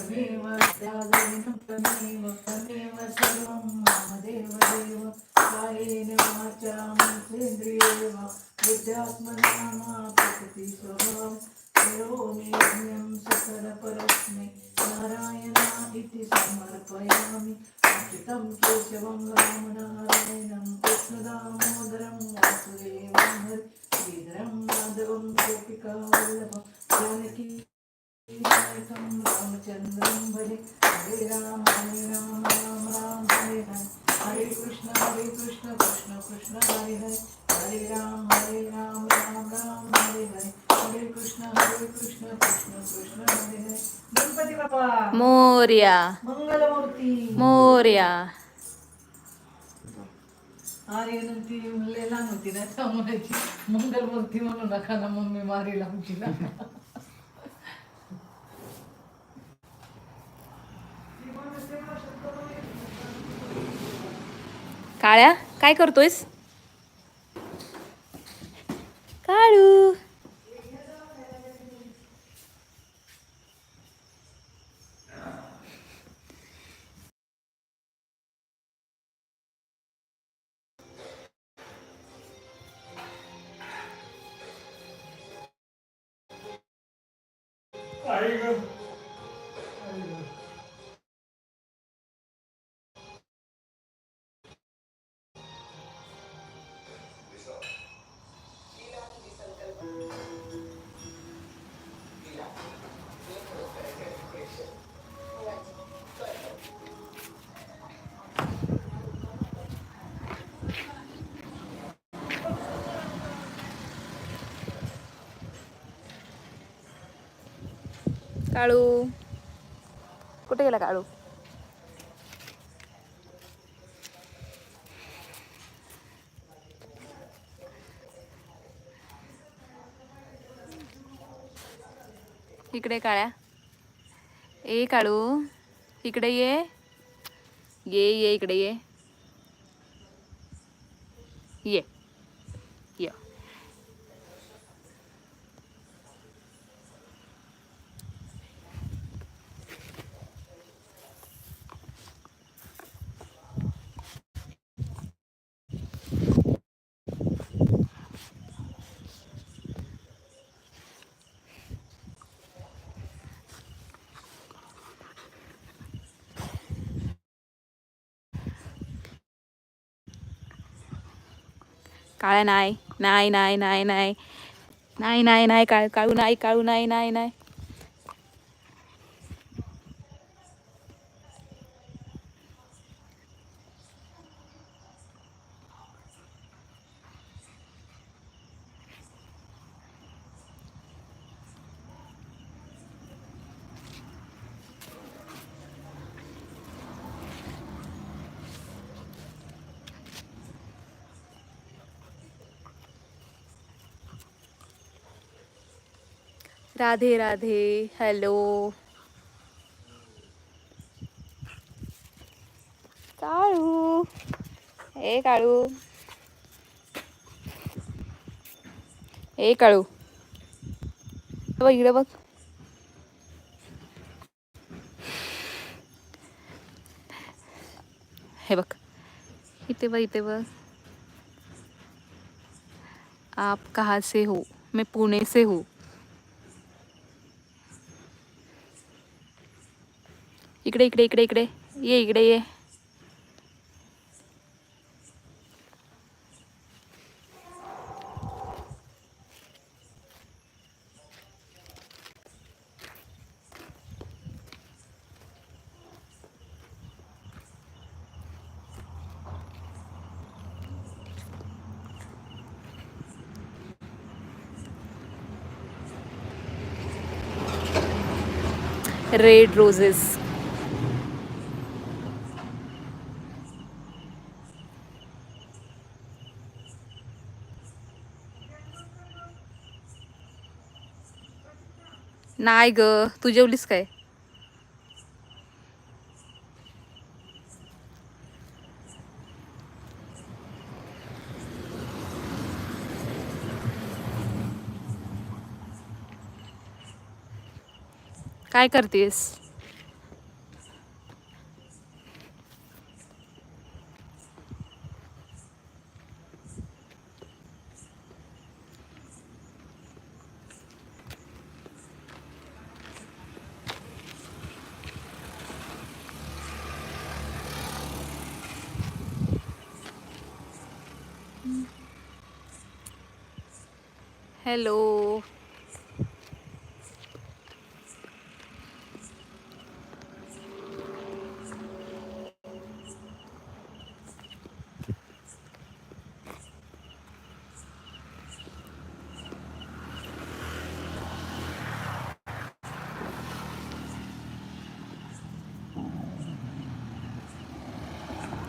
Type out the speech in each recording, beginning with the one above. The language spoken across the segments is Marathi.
దేవ దేవ దేవ సర్వం మమ దేవ దేవ కాయేన వాచామి ఇంద్రియేవ हरे राम हरे राम राम राम हरे हरे हरे कृष्ण हरे कृष्ण कृष्ण कृष्ण हरे हरे. हरे राम हरे राम राम राम हरे हरे. हरे कृष्ण हरे कृष्ण कृष्ण कृष्ण हरे हरे. गणपती बाप्पा. मोर्या. मंगलमूर्ती. मोर्या. लहान होती ना मंगलमूर्ती म्हणू नका ना मम्मी मारी आमची. ना काळ्या काय करतोयस? काळू. काळू. कुठे गेला काळू? इकडे काळ्या. ए काळू इकडे ये. ये ये इकडे ये. ये. ये काळ्या नाही नाही नाही नाही नाही. नाही नाही नाही काळ काळू नाही काळू नाही नाही नाही. राधे राधे हॅलो. काळू. ए काळू. ए काळू. बघ इकडे बघ. हे बघ. इथे बघ इथे बघ. आप कहाँ से हो? मैं पुणे से हूँ. इकडे इकडे इकडे इकडे. ये इकडे ये. रेड रोजेस नाही ग तू जेवलीस काय? काय करतेस? हॅलो.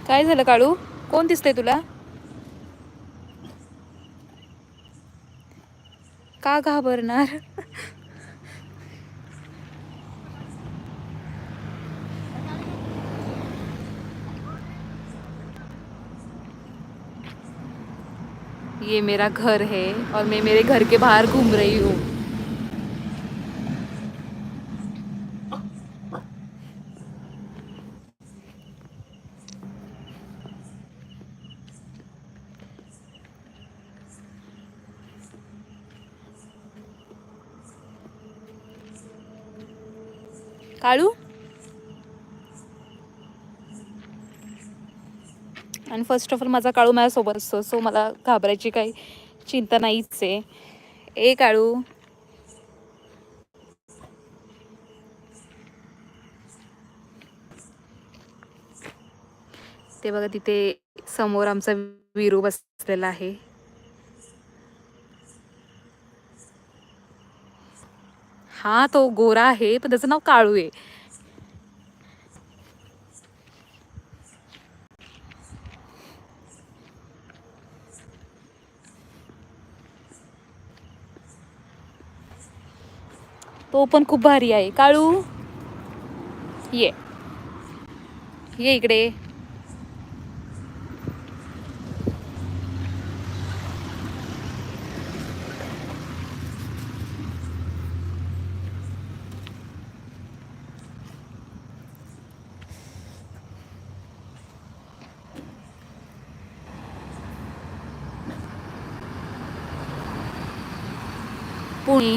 काय झालं काळू? कोण दिसतंय तुला? का घाबरणार? ये मेरा घर है और मैं मेरे घर के बाहर घूम रही हूँ। काळू? आणि फर्स्ट ऑफ ऑल माझा काळू माझ्यासोबत असतो सो मला घाबरायची काही चिंता नाहीच आहे. ए काळू. ते बघा तिथे समोर आमचा विरू बसलेला आहे. हा तो गोरा आहे पण त्याचं नाव काळू आहे. तो पण खूप भारी आहे. काळू ये. ये इकडे. पुणे.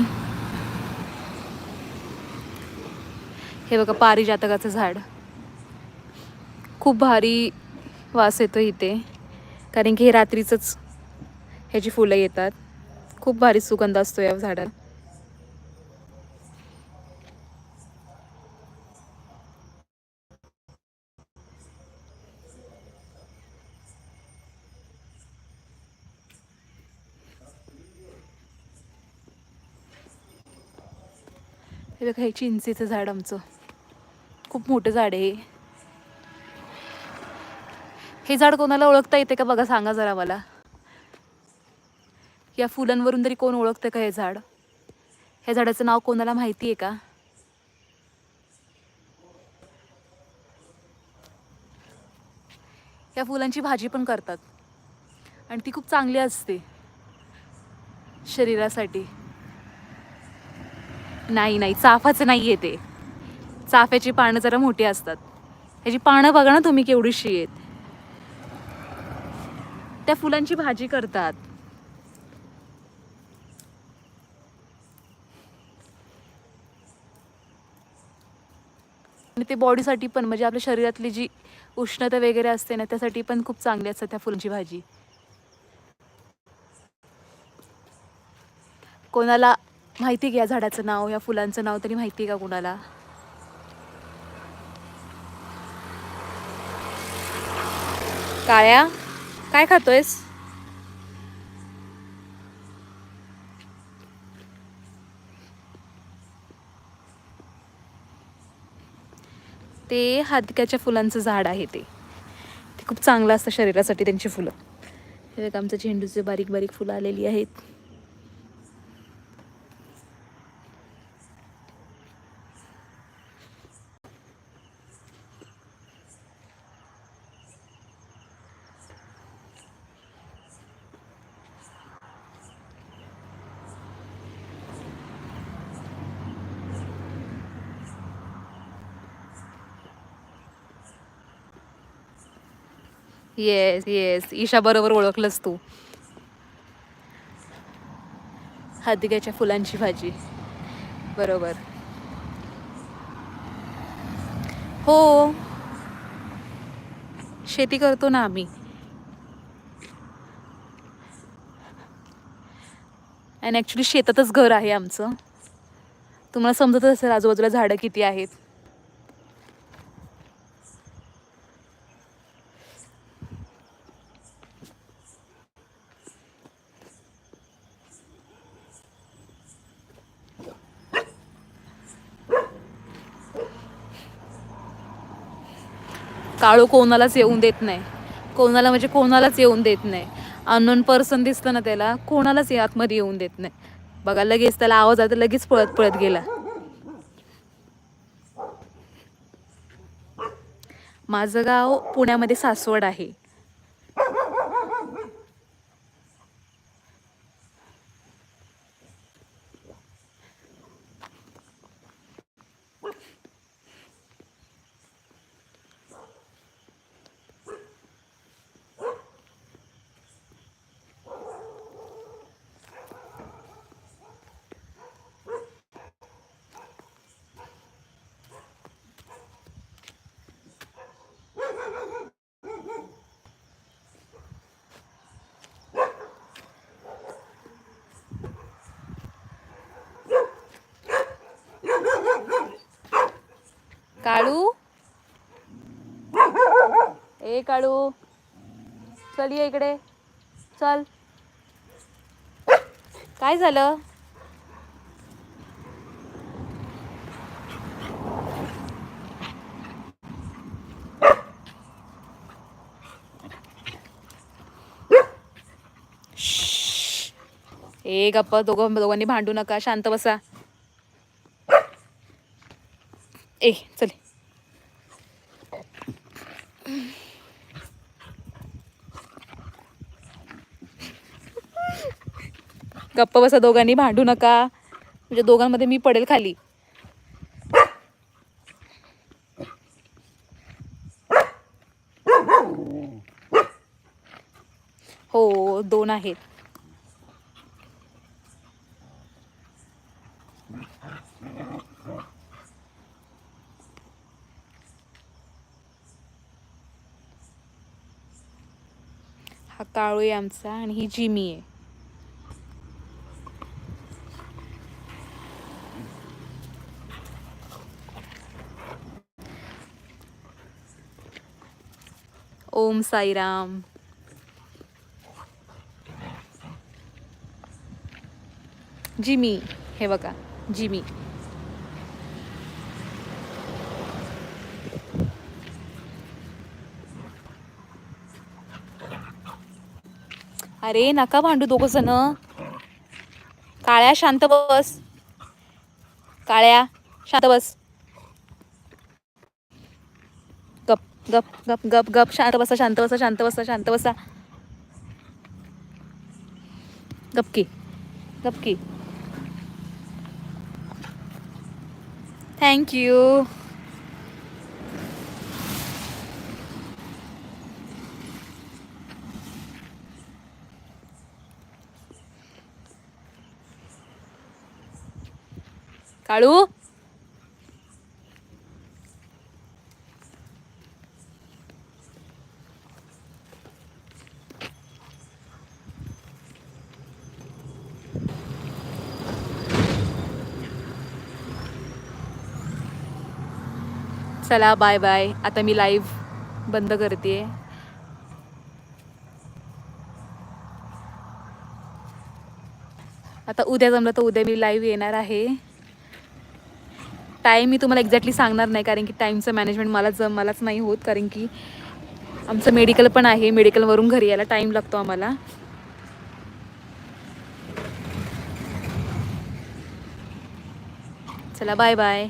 हे बघा पारिजातकाचं झाड. खूप भारी वास येतो इथे. कारण की हे रात्रीचंच ह्याची फुलं येतात. खूप भारी सुगंध असतो या झाडाला. हे बघा हे चिंचेचं झाड आमचं. खूप मोठं झाड आहे हे. झाड कोणाला ओळखता येते का बघा सांगा जरा मला. या फुलांवरून तरी कोण ओळखतं का हे झाड? ह्या झाडाचं नाव कोणाला माहिती आहे का? या फुलांची भाजी पण करतात. आणि ती खूप चांगली असते. शरीरासाठी. नाही नाही. चाफाचं नाही आहे ते. चाफ्याची पानं जरा मोठी असतात. ह्याची पानं बघा ना तुम्ही केवढीशी आहेत. त्या फुलांची भाजी करतात. आणि ते बॉडीसाठी पण म्हणजे आपल्या शरीरातली जी उष्णता वगैरे असते ना त्यासाठी पण खूप चांगली असतात त्या फुलांची भाजी. कोणाला माहिती आहे का या झाडाचं नाव या फुलांचं नाव तरी माहिती आहे का कुणाला? काळ्या काय खातोयस? ते हादक्याच्या फुलांचं झाड आहे ते. ते खूप चांगलं असतं शरीरासाठी त्यांची फुलं. हे आमचं झेंडूचे बारीक बारीक फुलं आलेली आहेत. येस येस ईशा बरोबर ओळखलंस तू. हादिग्याच्या फुलांची भाजी. बरोबर. हो. शेती करतो ना आम्ही. आणि ॲक्च्युली शेतातच घर आहे आमचं. तुम्हाला समजतच असेल आजूबाजूला झाडं किती आहेत. काळू कोणालाच येऊन देत नाही. कोणाला म्हणजे कोणालाच येऊन देत नाही. अननोन पर्सन दिसतं ना त्याला कोणालाच आतमध्ये येऊन देत नाही. बघा लगेच त्याला आवाज आता लगेच पळत पळत गेला. माझं गाव पुण्यामध्ये सासवड आहे. काळू? ए काळू. चल ये इकडे. चल. काय झालं? ए गप्पा. दोघं दोघांनी भांडू नका. शांत बसा. ए चल. गप्प बसा दोघांनी भांडू नका. म्हणजे दोघांमध्ये मी पडेल खाली. हो दोन आहेत. काळू आहे आमचा आणि ही जिमी आहे. ओम साईराम. जिमी हे बघा जिमी. अरे नका भांडू दोघ जण. काळ्या शांत बस. काळ्या शांत बस. गप गप गप गप गप शांत बसा शांत बसा शांत बसा शांत बसा. गपकी गपकी थँक्यू काळू. चला बाय बाय आता मी लाईव्ह बंद करते आता उद्या जमलं तर उद्या मी लाईव्ह येणार आहे. टाईम मी तुम्हाला एक्झॅक्टली सांगणार नाही कारण की टाईमचं मॅनेजमेंट मला जम मलाच नाही होत कारण की आमचं मेडिकल पण आहे मेडिकलवरून घरी यायला टाईम लागतो आम्हाला. चला बाय बाय